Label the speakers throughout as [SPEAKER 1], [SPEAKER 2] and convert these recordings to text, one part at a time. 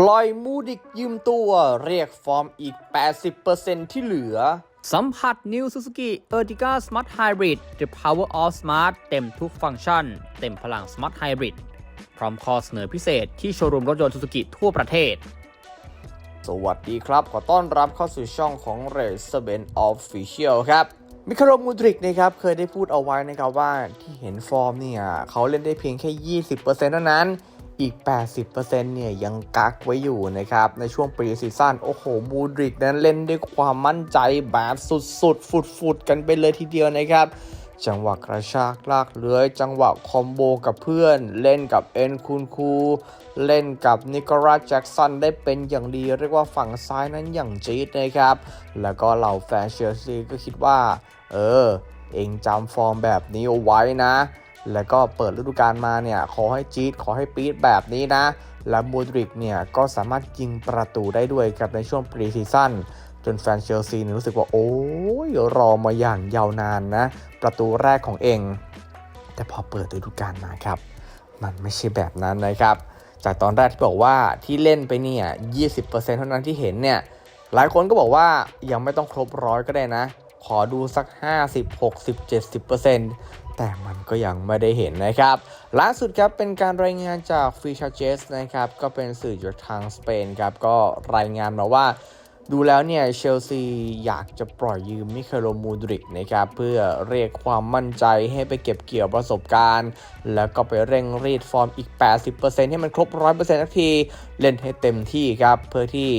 [SPEAKER 1] ปล่อยมูดิกยืมตัวเรียกฟอร์มอีก 80%ที่เหลือ
[SPEAKER 2] สัมผัส New Suzuki Ertiga Smart Hybrid The Power of Smart เต็มทุกฟังก์ชัน เต็มพลัง Smart Hybrid พร้อมข้อเสนอพิเศษที่โชว์รูมรถยนต์ Suzuki ทั่วประเทศ
[SPEAKER 1] สวัสดีครับ ขอต้อนรับเข้าสู่ช่องของ r a c e r b e n Official ครับ มิคาโรมูดริกนะครับ เคยได้พูดเอาไว้นะครับว่าที่เห็นฟอร์มเนี่ยเขาเล่นได้เพียงแค่ 20%เท่านั้น อีก 80%เนี่ยยังกักไว้อยู่นะครับ ในช่วงปรีซีซั่นโอ้โหมูดริกนั้นเล่นด้วยความมั่นใจแบบสุดๆ ฟุดๆ กันไปเลยทีเดียวนะครับ จังหวะกระชากลากเลื้อย จังหวะคอมโบกับเพื่อน เล่นกับเอ็นคูนคู เล่นกับนิโคลัสแจ็กสันได้เป็นอย่างดี เรียกว่าฝั่งซ้ายนั้นอย่างจี๊ดนะครับ แล้วก็เหล่าแฟนเชลซีก็คิดว่า เออ เองจำฟอร์มแบบนี้เอาไว้นะ แล้วก็เปิดฤดูกาลมาเนี่ยขอให้จี๊ดขอให้ปี๊ดแบบนี้นะ และมูดริกเนี่ยก็สามารถยิงประตูได้ด้วยกับในช่วงปรีซีซั่นจนแฟนเชลซีเนี่ยรู้สึกว่า โอ้ยรอมาอย่างยาวนานนะ ประตูแรกของเอง แต่พอเปิดฤดูกาลมาครับ มันไม่ใช่แบบนั้นนะครับ จากตอนแรกที่บอกว่าที่เล่นไปเนี่ย 20%เท่านั้นที่เห็นเนี่ย หลายคนก็บอกว่ายังไม่ต้องครบร้อยก็ได้นะ ขอดูสัก 50 60 70%แต่มันก็ยังไม่ได้เห็นนะครับ ล่าสุดครับเป็นการรายงานจากฟรีชาเจสนะครับ ก็เป็นสื่อจากทางสเปนครับ ก็รายงานมาว่าดูแล้วเนี่ยเชลซีอยากจะปล่อยยืมมิคาโลมูดริกนะครับเพื่อเรียกความมั่นใจให้ไปเก็บเกี่ยวประสบการณ์ แล้วก็ไปเร่งรีดฟอร์มอีก 80%ให้มันครบ 100%ทักที เล่นให้เต็มที่ครับ เพื่อที่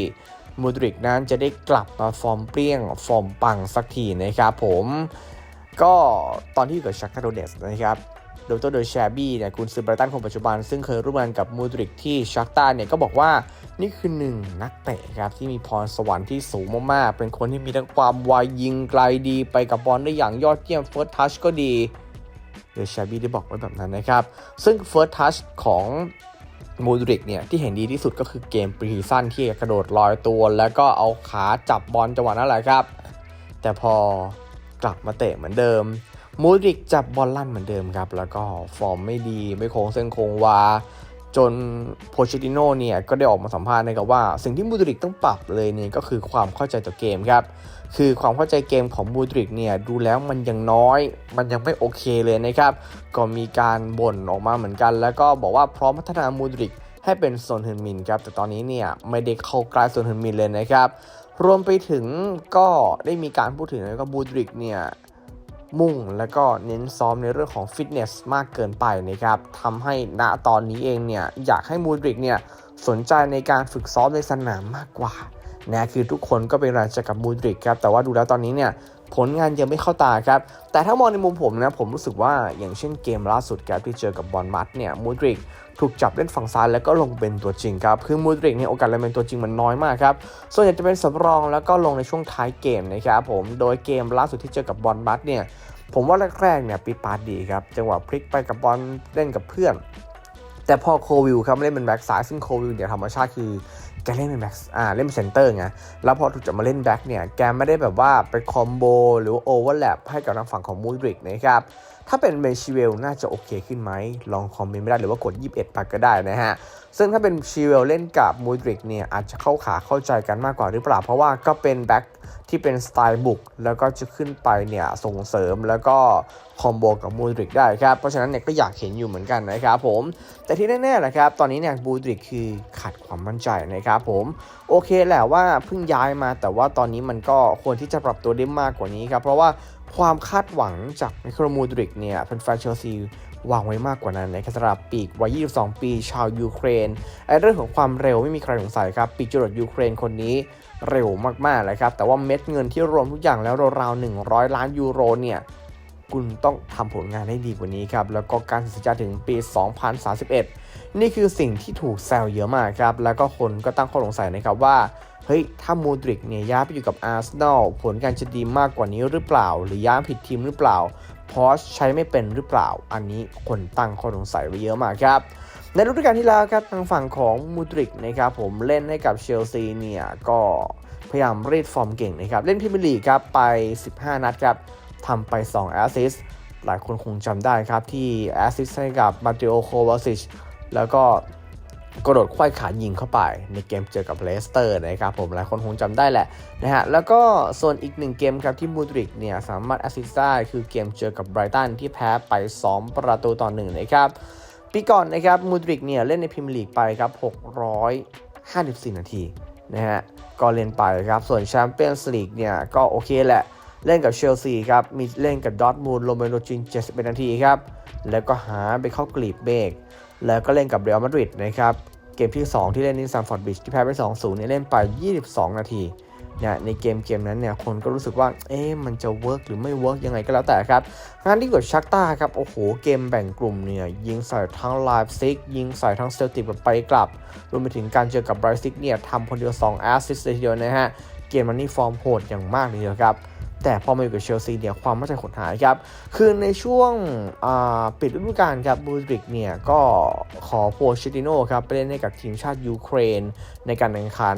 [SPEAKER 1] มูดริกนั้นจะได้กลับมาฟอร์มเปรี้ยง ฟอร์มปังสักทีนะครับผม ก็ตอนที่อยู่กับชักตาโดเนสนะครับโดยตัวโดยแชบี้เนี่ยคุณซื้อไบรตันคนปัจจุบัน ซึ่งเคยร่วมงานกับมูดริกที่ชักตาเนี่ยก็บอกว่านี่คือหนึ่งนักเตะครับที่มีพรสวรรค์ที่สูงมากๆ เป็นคนที่มีทั้งความไวยิงไกลดีไปกับบอลได้อย่างยอดเยี่ยมเฟิร์สทัชก็ดีโดยแชบี้ได้บอกไว้แบบนั้นนะครับ ซึ่งเฟิร์สทัชของ มูดริกเนี่ยที่เห็นดีที่สุดก็คือเกมปรีซั่นที่กระโดดลอยตัว แล้วก็เอาขาจับบอลจังหวะนั้นแหละครับ แต่พอกลับมาเตะเหมือนเดิม มูดริกจับบอลลั่นเหมือนเดิมครับ แล้วก็ฟอร์มไม่ดีไม่โค้งเส้นโค้งวา จนโพเชติโน่เนี่ยก็ได้ออกมาสัมภาษณ์นะครับว่า สิ่งที่มูดริกต้องปรับเลยเนี่ยก็คือความเข้าใจต่อเกมครับ คือความเข้าใจเกมของมูดริกเนี่ยดูแล้วมันยังน้อย มันยังไม่โอเคเลยนะครับ ก็มีการบ่นออกมาเหมือนกัน แล้วก็บอกว่าพร้อมพัฒนามูดริกให้เป็นโซนเฮนมินครับแต่ตอนนี้เนี่ยไม่ได้เข้ากล้โซนเฮนมินเลยนะครับรวมไปถึงก็ได้มีการพูดถึงนะครับบูดริกเนี่ย มุ่งและก็เน้นซ้อมในเรื่องของฟิตเนสมากเกินไปนะครับทำให้ณตอนนี้เองเนี่ยอยากให้มูดริกเนี่ยสนใจในการฝึกซ้อมในสนามมากกว่านะคือทุกคนก็เป็นรงใจกับมูดริกครับแต่ว่าดูแล้วตอนนี้เนี่ย ผลงานยังไม่เข้าตาครับ แต่ถ้ามองในมุมผมนะ ผมรู้สึกว่าอย่างเช่นเกมล่าสุดครับที่เจอกับบอลมัดเนี่ยมูดริกถูกจับเล่นฝั่งซ้ายแล้วก็ลงเป็นตัวจริงครับ คือมูดริกเนี่ยโอกาสเล่นเป็นตัวจริงมันน้อยมากครับ ส่วนใหญ่จะเป็นสำรองแล้วก็ลงในช่วงท้ายเกมนะครับผม โดยเกมล่าสุดที่เจอกับบอลบัสเนี่ย ผมว่าแรกๆเนี่ยปีปาดดีครับ จังหวะพลิกไปกับบอลเล่นกับเพื่อน แต่พอโควิลครับเล่นเป็นแบ็กซ้ายซึ่งโควิลเนี่ยธรรมชาติคือ แกเล่นเป็นแบ็กอ่าเล่นเป็นเซนเตอร์ไง แล้วพอถูกจับมาเล่นแบ็กเนี่ย แกไม่ได้แบบว่าไปคอมโบหรือโอเวอร์แลปให้กับทางฝั่งของมูดริกนะครับ ถ้าเป็นเบนชิเวลน่าจะโอเคขึ้นไหม ลองคอมเมนต์ไม่ได้หรือว่ากด 21ไปก็ได้นะฮะ ซึ่งถ้าเป็นชิเวลเล่นกับมูดริกเนี่ยอาจจะเข้าขาเข้าใจกันมากกว่าหรือเปล่า เพราะว่าก็เป็นแบ็คที่เป็นสไตล์บุก แล้วก็จะขึ้นไปเนี่ยส่งเสริมแล้วก็คอมโบกับมูดริกได้ครับ เพราะฉะนั้นเนี่ยก็อยากเห็นอยู่เหมือนกันนะครับผม แต่ที่แน่ๆนะครับ ตอนนี้เนี่ยมูดริกคือขาดความมั่นใจนะครับผม โอเคแหละว่าเพิ่งย้ายมาแต่ว่าตอนนี้มันก็ควรที่จะปรับตัวได้มากกว่านี้ครับ เพราะว่าความคาดหวังจากไมโครมูดริกเนี่ยแฟนๆเชลซี วางไว้มากกว่านั้นนะครับสำหรับปีกวัย 22 ปีชาวยูเครนไอเรื่องของความเร็วไม่มีใครสงสัยครับ ปีกจรวดยูเครนคนนี้เร็วมากๆเลยครับ แต่ว่าเม็ดเงินที่รวมทุกอย่างแล้วราวๆ100 ล้านยูโรเนี่ยคุณต้องทำผลงานให้ดีกว่านี้ครับ แล้วก็การสัญญาถึงปี 2031 นี่คือสิ่งที่ถูกแซวเยอะมากครับ แล้วก็คนก็ตั้งข้อสงสัยนะครับว่า เฮ้ย ถ้ามูดริกเนี่ยย้ายไปอยู่กับอาร์เซนอลผลการจะดีมากกว่านี้หรือเปล่า หรือย้ายผิดทีมหรือเปล่า พอชใช้ไม่เป็นหรือเปล่า อันนี้คนตั้งข้อสงสัยไว้เยอะมากครับในฤดูกาลที่แล้วครับทางฝั่งของมูดริกนะครับผมเล่นให้กับเชลซีเนี่ยก็พยายามรีดฟอร์มเก่งนะครับ เล่นพรีเมียร์ลีกครับไป 15 นัดครับทำไป 2 แอสซิสหลายคนคงจำได้ครับที่แอสซิสให้กับมาติโอโควาซิชแล้วก็ กระโดดควายขายิงเข้าไปในเกมเจอกับเลสเตอร์นะครับผมหลายคนคงจำได้แหละนะฮะแล้วก็ส่วนอีกหนึ่งเกมครับที่มูดริกเนี่ยสามารถแอสซิสต์ได้คือเกมเจอกับไบรตันที่แพ้ไป 2 ประตูต่อหนึ่งนะครับปีก่อนนะครับมูดริกเนี่ยเล่นในพรีเมียร์ลีกไปครับ 654 นาทีนะฮะก็เล่นไปครับ ส่วนแชมเปี้ยนส์ลีกเนี่ยก็โอเคแหละ เล่นกับเชลซีครับ มีเล่นกับดอทมูลลงไปโรจิน 71 นาทีครับ แล้วก็หาไปเข้ากลีบเบก แล้วก็เล่นกับเรอัลมาดริดนะครับ เกมที่ 2 ที่เล่นที่ซัมฟอร์ดบิชที่แพ้ไป 2-0เนี่ยเล่นไป 22 นาทีเนี่ยในเกมเกมนั้นเนี่ยคนก็รู้สึกว่า เอ๊ะมันจะเวิร์กหรือไม่เวิร์กยังไงก็แล้วแต่ครับ งานที่เกิดชักต้าครับ โอ้โห เกมแบ่งกลุ่มเนี่ย ยิงใส่ทั้งไลฟ์ซิก ยิงใส่ทั้งเซลติกแบบไปกลับ รวมไปถึงการเจอกับไบรซิกเนี่ยทำคนเดียว2แอสซิสต์เลยทีเดียวนะฮะ เกมมันนี่ฟอร์มโหดอย่างมากเลยครับ แต่พอมาอยู่กับเชลซีเนี่ยความมั่นใจหดหายครับ คือในช่วงปิดฤดูกาลครับบูริกเนี่ยก็ขอโพชิติโนครับไปเล่นให้กับทีมชาติยูเครน ในการแข่งขัน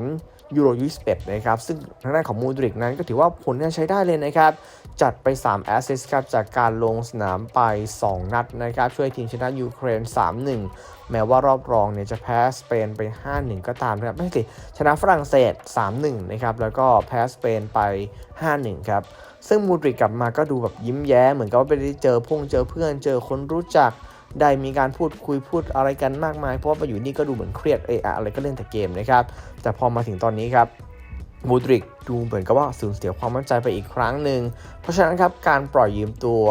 [SPEAKER 1] ยูโรยูสเปนะครับซึ่งทางด้านของมูดริกนั้นก็ถือว่าผลงานใช้ได้เลยนะครับ จัดไป 3 แอสซิสต์ครับจากการลงสนามไป 2 นัดนะครับ ช่วยทีมชนะยูเครน 3-1 แม้ว่ารอบรองเนี่ยจะแพ้สเปนไป 5-1 ก็ตามนะครับไม่สิชนะฝรั่งเศส 3-1 นะครับ แล้วก็แพ้สเปนไป 5-1 ครับ ซึ่งมูดริกกลับมาก็ดูแบบยิ้มแย้ม เหมือนกับว่าไปได้เจอพงเจอเพื่อนเจอคนรู้จักได้มีการพูดคุยพูดอะไรกันมากมาย เพราะว่ามาอยู่นี่ก็ดูเหมือนเครียดเออะอะไรก็เล่นแต่เกมนะครับแต่พอมาถึงตอนนี้ครับ มูดริกดูเหมือนกับว่าสูญเสียความมั่นใจไปอีกครั้งหนึ่ง เพราะฉะนั้นครับการปล่อยยืมตัว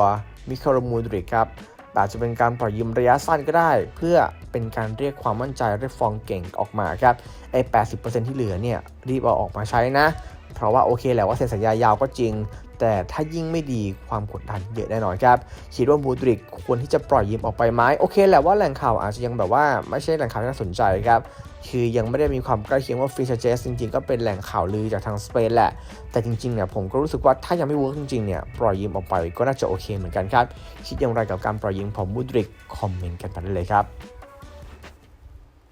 [SPEAKER 1] มิคาโลมูดริกครับอาจจะเป็นการปล่อยยืมระยะสั้นก็ได้ เพื่อเป็นการเรียกความมั่นใจเรียกฟองเก่งออกมาครับไอ้80%ที่เหลือเนี่ยรีบเอาออกมาใช้นะ เพราะว่าโอเคแหละว่าเซ็นสัญญายาวก็จริง แต่ถ้ายิ่งไม่ดีความกดดันเยอะแน่นอนครับคิดว่ามูดริกควรที่จะปล่อยยืมออกไปไหมโอเคแหละว่าแหล่งข่าวอาจจะยังแบบว่าไม่ใช่แหล่งข่าวที่น่าสนใจครับคือยังไม่ได้มีความใกล้เคียงว่าฟิชเจสจริงๆ ก็เป็นแหล่งข่าวลือจากทางสเปนแหละ แต่จริงๆเนี่ยผมก็รู้สึกว่าถ้ายังไม่เวิร์กจริงๆเนี่ยปล่อยยืมออกไปก็น่าจะโอเคเหมือนกันครับ คิดอย่างไรกับการปล่อยยืมของมูดริกคอมเมนต์กันมาได้เลยครับ